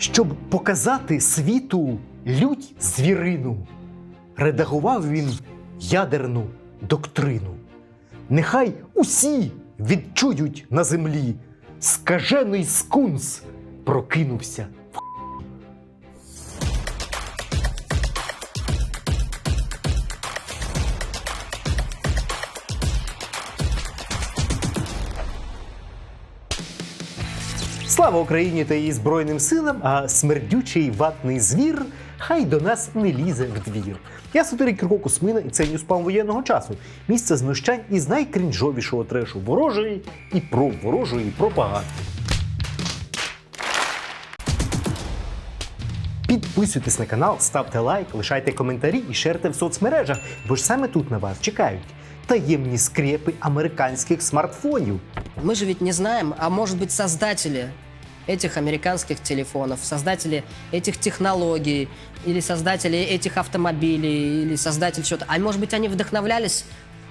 Щоб показати світу лють звірину, редагував він ядерну доктрину. Нехай усі відчують на землі, скажений скунс прокинувся. Слава Україні та її Збройним силам, а смердючий ватний звір хай до нас не лізе в двір. Я Сатирій Кірко Космина, і це Ньюспам воєнного часу. Місце знущань із найкрінжовішого трешу ворожої і про ворожої пропаганди. Підписуйтесь на канал, ставте лайк, лишайте коментарі і шерте в соцмережах, бо ж саме тут на вас чекають таємні скрепи американських смартфонів. Мы же не знаем, а может быть создатели этих американских телефонов, создатели этих технологий, или создатели этих автомобилей, или создатель чего-то. А может быть они вдохновлялись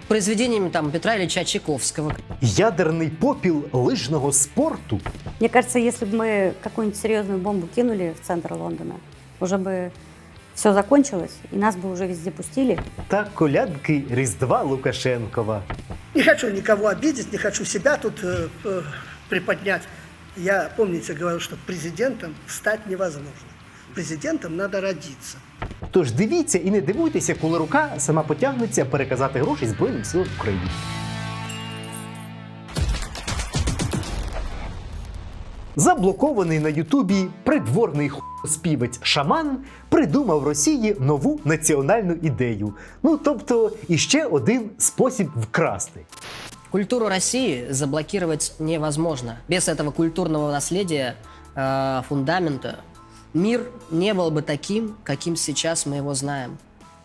произведениями там Петра Ильича Чайковского. Ядерний попіл лижного спорту Мне кажется, если бы мы какую-нибудь серьезную бомбу кинули в центр Лондона, уже бы все закончилось, и нас бы уже везде пустили. та колядки Різдва Лукашенкова. Не хочу никого обидеть, не хочу себя тут э, э, приподнять. Я, помните, говорил, что президентом стать невозможно. Президентом надо родиться. Тож дивіться і не дивуйтеся, коли рука сама потягнеться переказати гроші Збройним силам України. Заблокований на Ютубі придворний співець шаман придумав Росії нову національну ідею. Ну тобто іще один спосіб вкрасти. Культуру России заблокировать невозможно. Без этого культурного наследия, э, фундамента, мир не был бы таким, каким сейчас мы его знаем.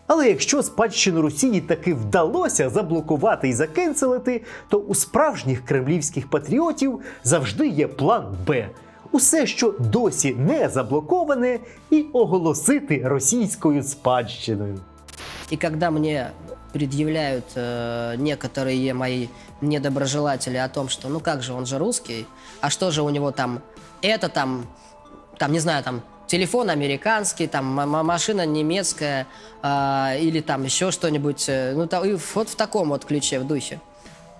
Але якщо спадщину Росії таки вдалося заблокувати і закенселити, то у справжніх кремлівських патріотів завжди є план Б. Усе, що досі не заблоковане, і оголосити російською спадщиною. И когда мне предъявляют э, некоторые мои недоброжелатели о том, что ну как же, он же русский, а что же у него там, это там, там, не знаю, там, телефон американский, там, машина немецкая, а, или там еще что-нибудь, э, ну, та- и вот в таком вот ключе, в духе.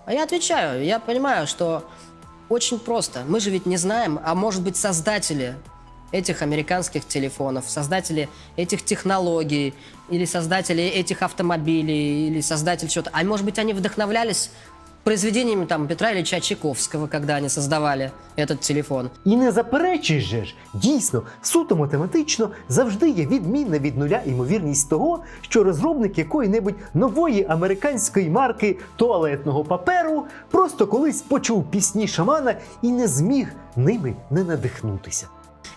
А я отвечаю, я понимаю, что очень просто. Мы же ведь не знаем, а может быть создатели этих американских телефонов, создатели этих технологий, или создатели этих автомобилей, или создатель чего-то. А может быть они вдохновлялись произведениями там Петра Ильича Чайковского, когда они создавали этот телефон. І не заперечиш же ж, дійсно, суто математично завжди є відмінна від нуля ймовірність того, що розробник якої-небудь нової американської марки туалетного паперу просто колись почув пісні шамана і не зміг ними не надихнутися.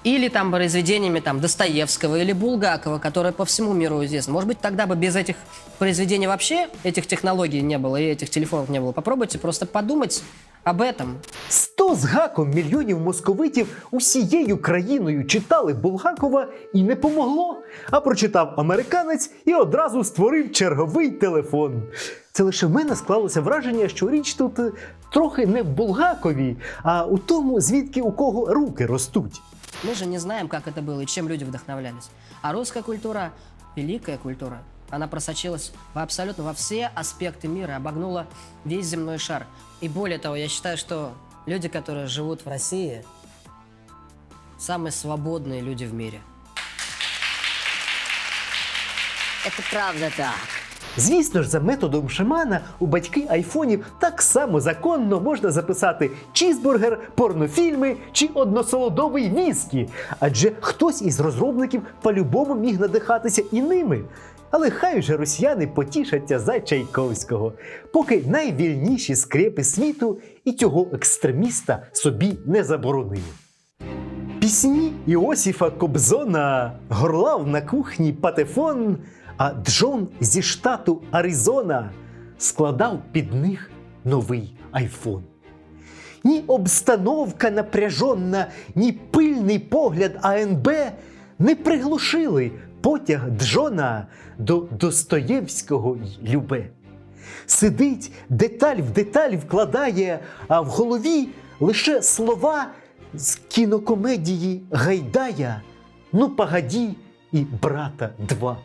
Или там произведениями там Достоевского или Булгакова, которые по всему миру известны. Может быть, тогда бы без этих произведений вообще этих технологий не было и этих телефонов не было. Попробуйте просто подумать об этом. Сто з гаком мільйонів московитів усією країною читали Булгакова і не помогло. А прочитав американець і одразу створив черговий телефон. Це лише в мене склалося враження, що річ тут е, трохи не в Булгакові, а у тому, звідки у кого руки ростуть. Мы же не знаем, как это было и чем люди вдохновлялись. А русская культура – великая культура. Она просочилась во абсолютно во все аспекты мира, обогнула весь земной шар. И более того, я считаю, что люди, которые живут в России, самые свободные люди в мире. Это правда так. Звісно ж, за методом шамана у батьки айфонів так само законно можна записати чізбургер, порнофільми чи односолодовий віскі. Адже хтось із розробників по-любому міг надихатися і ними. Але хай уже росіяни потішаться за Чайковського, поки найвільніші скрепи світу і цього екстреміста собі не заборонили. Пісні Іосіфа Кобзона горлав на кухні патефон, а Джон зі штату Аризона складав під них новий айфон. Ні обстановка напряженна, ні пильний погляд АНБ не приглушили потяг Джона до Достоєвського й Любе. Сидить, деталь в деталь вкладає, а в голові лише слова з кінокомедії Гайдая, ну погоді і брата 2.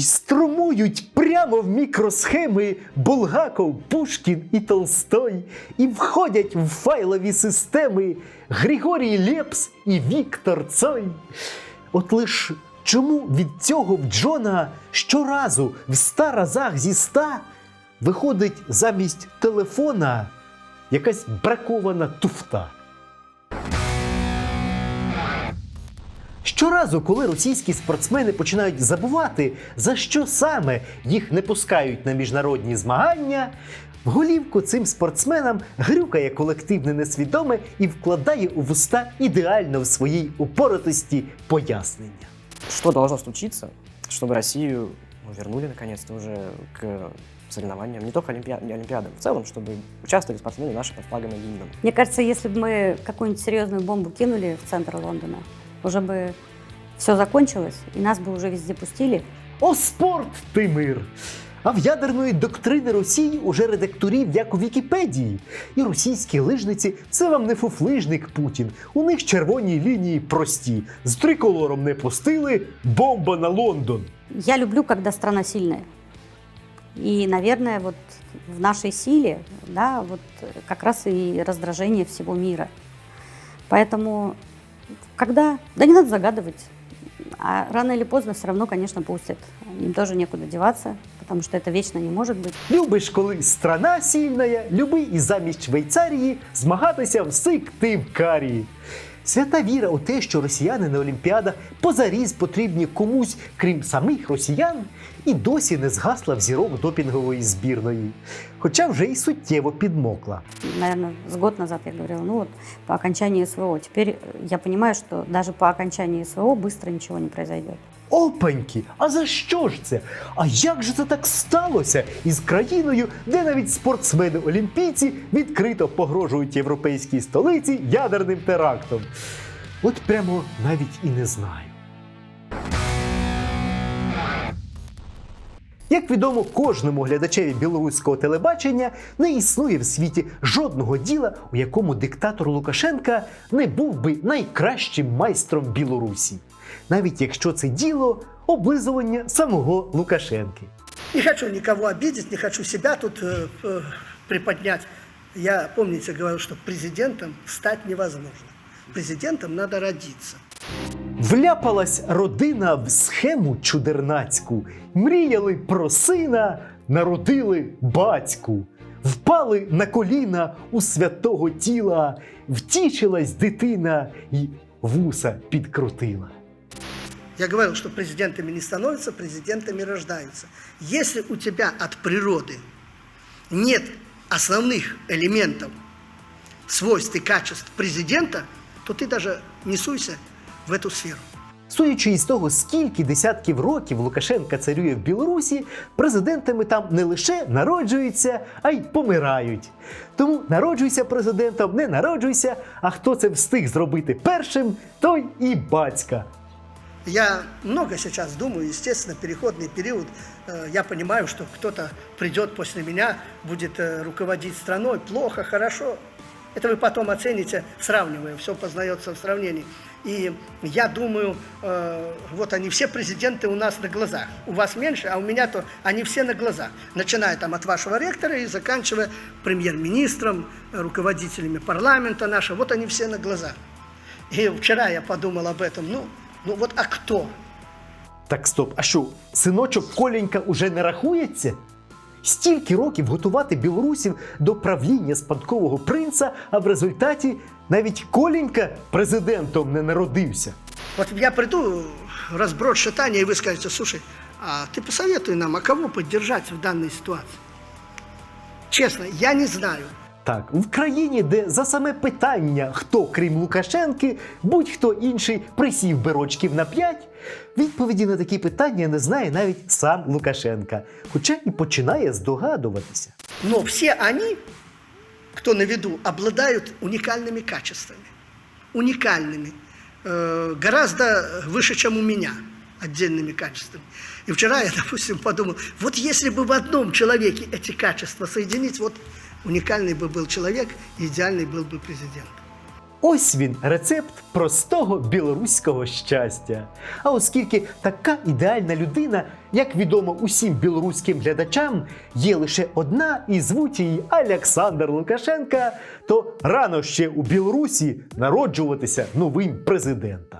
Струмують прямо в мікросхеми Булгаков, Пушкін і Толстой, і входять в файлові системи Григорій Лепс і Віктор Цой. От лиш чому від цього в Джона щоразу в ста разах зі ста виходить замість телефона якась бракована туфта? Щоразу, коли російські спортсмени починають забувати, за що саме їх не пускають на міжнародні змагання, в голівку цим спортсменам грюкає колективне несвідоме і вкладає у вуста ідеально в своїй упоротості пояснення. Что должно случиться, чтобы Россию ну, вернули наконец-то уже к соревнованиям, не только олимпиа- не олимпиадам, в целом, чтобы участвовали спортсмены наши под флагом и гимном. Мне кажется, если бы мы какую-нибудь серьезную бомбу кинули в центр Лондона, уже бы все закончилось, и нас бы уже везде пустили. О, спорт ти мир! А в ядерної доктрини Росії уже редакторів, як у Вікіпедії. І російські лижниці це вам не фуфлижник Путін. У них червоні лінії прості. З триколором не пустили, бомба на Лондон. Я люблю, когда страна сильная. И, наверное, вот в нашей силе, да, вот э, как раз и раздражение всего мира. Поэтому, когда, да не надо загадывать, а рано или поздно все равно, конечно, пустят. Им тоже некуда деваться, потому что это вечно не может быть. Любиш, коли страна сильна, люби і замість Швейцарії змагатися в сик ти в карії. Свята віра у те, що росіяни на Олімпіадах позаріз потрібні комусь, крім самих росіян, і досі не згасла в зірок допінгової збірної. Хоча вже й суттєво підмокла. Наверное, з год назад я говорила, ну от по окончании СВО. Теперь э, я розумію, що навіть по окончании СВО швидко нічого не произойдет. Опаньки! А за що ж це? А як же це так сталося із країною, де навіть спортсмени-олімпійці відкрито погрожують європейській столиці ядерним терактом? От прямо навіть і не знаю. Як відомо кожному глядачеві білоруського телебачення, не існує в світі жодного діла, у якому диктатор Лукашенка не був би найкращим майстром Білорусі, навіть якщо це діло облизування самого Лукашенки. Не хочу никого обидеть, не хочу себя тут э, э, приподнять. Я, помните, говорил, что президентом стать невозможно. Президентом надо родиться. Вляпалась родина в схему чудернацьку. Мріяли про сина, народили батьку. Впали на коліна у святого тіла, втішилась дитина і вуса підкрутила. Я говорил, что президентами не становятся, президентами рождаются. Если у тебя от природы нет основных элементов, свойств и качеств президента, то ты даже не суйся в эту сферу. Судячи із того, скільки десятків років Лукашенка царює в Білорусі, президентами там не лише народжуються, а й помирають. Тому народжуйся президентом, не народжуйся, а хто це встиг зробити першим, той і батька. Я много сейчас думаю, естественно, переходный период. Э, Я понимаю, что кто-то придет после меня, будет э, руководить страной. Плохо, хорошо. Это вы потом оцените, сравнивая. Все познается в сравнении. И я думаю, э, вот они все президенты у нас на глазах. У вас меньше, а у меня то они все на глазах. Начиная там от вашего ректора и заканчивая премьер-министром, руководителями парламента нашего. Вот они все на глазах. И вчера я подумал об этом. Ну, ну вот, а кто? Так стоп, а що, синочок Коленька уже не рахується? Стільки років готувати білорусів до правління спадкового принца, а в результаті навіть Коленька президентом не народився. Вот я приду, разброд шатания, и вы скажете, слушай, а ты посоветуй нам, а кого поддержать в данной ситуации? Честно, я не знаю. Так, в країні, де за саме питання, хто крім Лукашенки, будь-хто інший присів би рочків на п'ять, відповіді на такі питання не знає навіть сам Лукашенка, хоча і починає здогадуватися. Но все они, кто на виду, обладают уникальными качествами. Уникальными. Э, гораздо выше, чем у меня отдельными качествами. И вчера я, допустим, подумал, вот если бы в одном человеке эти качества соединить, вот уникальный бы был человек, и идеальный был бы президент. Ось він рецепт простого білоруського щастя. А оскільки така ідеальна людина, як відомо усім білоруським глядачам, є лише одна і звуть її Олександр Лукашенка, то рано ще у Білорусі народжуватися новим президентом.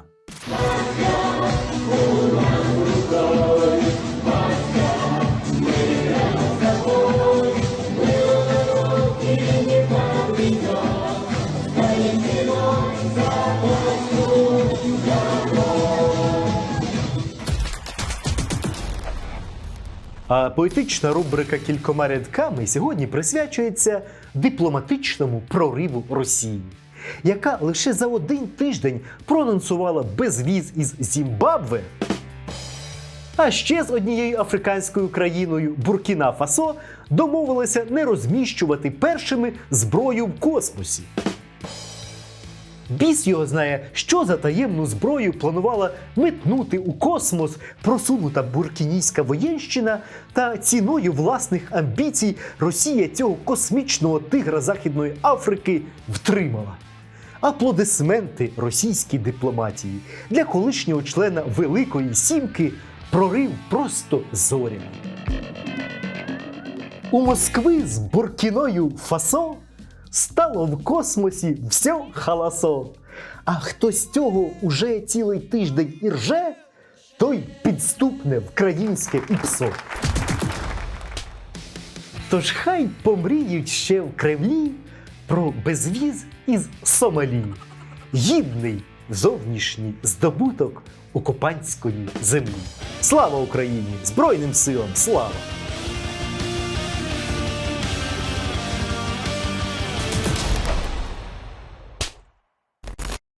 А поетична рубрика кількома рядками сьогодні присвячується дипломатичному прориву Росії, яка лише за один тиждень проанонсувала безвіз із Зімбабве. А ще з однією африканською країною Буркіна Фасо домовилася не розміщувати першими зброю в космосі. Біс його знає, що за таємну зброю планувала метнути у космос просунута буркінійська воєнщина, та ціною власних амбіцій Росія цього космічного тигра Західної Африки втримала. Аплодисменти російській дипломатії для колишнього члена Великої Сімки прорив просто зоряний. У Москви з Буркіною Фасо стало в космосі все халасо. А хто з цього уже цілий тиждень і рже, той підступне вкраїнське іпсо. Тож хай помріють ще в Кремлі про безвіз із Сомалі. Гідний зовнішній здобуток окупантської землі. Слава Україні! Збройним силам! Слава!